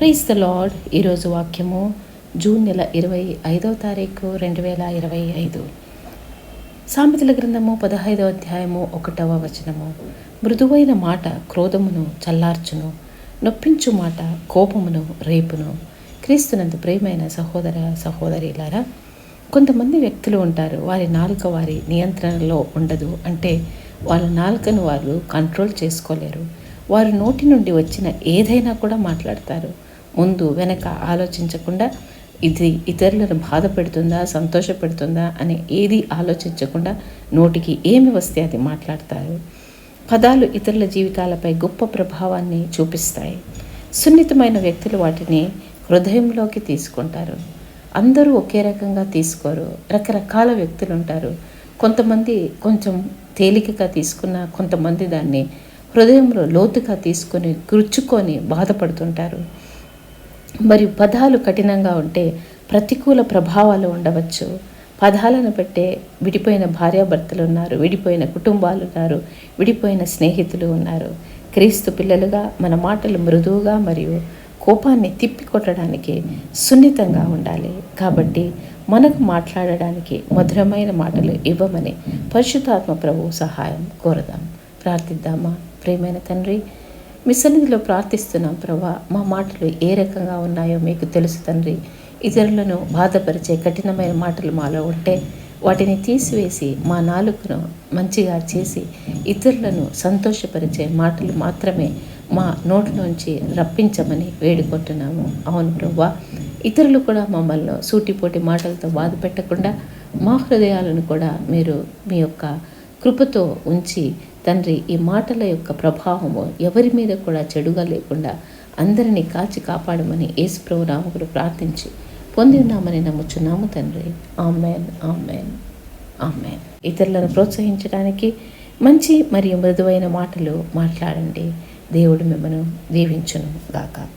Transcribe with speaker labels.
Speaker 1: Praise the lord. ఈరోజు వాక్యము June నెల ఇరవై ఐదవ తారీఖు రెండు వేల ఇరవై ఐదు. సామెతల గ్రంథము పదహైదవ అధ్యాయము ఒకటవ వచనము. మృదువైన మాట క్రోధమును చల్లార్చును నొప్పించు మాట కోపమును రేపును. క్రీస్తునందు ప్రేమైన సహోదర సహోదరిలారా కొంతమంది వ్యక్తులు ఉంటారు వారి నాలుక వారి నియంత్రణలో ఉండదు. అంటే వాళ్ళ నాలుకను వారు కంట్రోల్ చేసుకోలేరు. వారి నోటి నుండి వచ్చిన ఏదైనా కూడా మాట్లాడతారు. ముందు వెనక ఆలోచించకుండా ఇది ఇతరులను బాధ పెడుతుందా సంతోష పెడుతుందా అని ఏది ఆలోచించకుండా నోటికి ఏమి వస్తే అది మాట్లాడతారు. పదాలు ఇతరుల జీవితాలపై గొప్ప ప్రభావాన్ని చూపిస్తాయి. సున్నితమైన వ్యక్తులు వాటిని హృదయంలోకి తీసుకుంటారు. అందరూ ఒకే రకంగా తీసుకోరు. రకరకాల వ్యక్తులు ఉంటారు. కొంతమంది కొంచెం తేలికగా తీసుకున్న కొంతమంది దాన్ని హృదయంలో లోతుగా తీసుకొని గుర్చుకొని బాధపడుతుంటారు. మరియు పదాలు కఠినంగా ఉంటే ప్రతికూల ప్రభావాలు ఉండవచ్చు. పదాలను పెట్టే విడిపోయిన భార్యాభర్తలు ఉన్నారు విడిపోయిన కుటుంబాలు ఉన్నారు విడిపోయిన స్నేహితులు ఉన్నారు. క్రీస్తు పిల్లలుగా మన మాటలు మృదువుగా మరియు కోపాన్ని తిప్పికొట్టడానికి సున్నితంగా ఉండాలి. కాబట్టి మనకు మాట్లాడడానికి మధురమైన మాటలు ఇవ్వమని పరిశుద్ధాత్మ ప్రభు సహాయం కోరదాం. ప్రార్థిద్దామా? ప్రేమైన తండ్రి మీ సన్నిధిలో ప్రార్థిస్తున్నాం ప్రభా. మా మాటలు ఏ రకంగా ఉన్నాయో మీకు తెలుసు తండ్రి. ఇతరులను బాధపరిచే కఠినమైన మాటలు మాలో ఉంటే వాటిని తీసివేసి మా నాలుకను మంచిగా చేసి ఇతరులను సంతోషపరిచే మాటలు మాత్రమే మా నోటిలోంచి రప్పించమని వేడుకుంటున్నాము. అవును ప్రభా. ఇతరులు కూడా మమ్మల్ని సూటిపోటి మాటలతో బాధ పెట్టకుండా మా హృదయాలను కూడా మీరు మీ యొక్క కృపతో ఉంచి తండ్రి ఈ మాటల యొక్క ప్రభావము ఎవరి మీద కూడా చెడుగా లేకుండా అందరినీ కాచి కాపాడమని యేసుప్రభు నామకుడు ప్రార్థించి పొంది ఉన్నామని నమ్ముచున్నాము తండ్రి. Amen amen amen. ఇతరులను ప్రోత్సహించడానికి మంచి మరియు మృదువైన మాటలు మాట్లాడండి. దేవుడు మిమ్మను దీవించును గాక.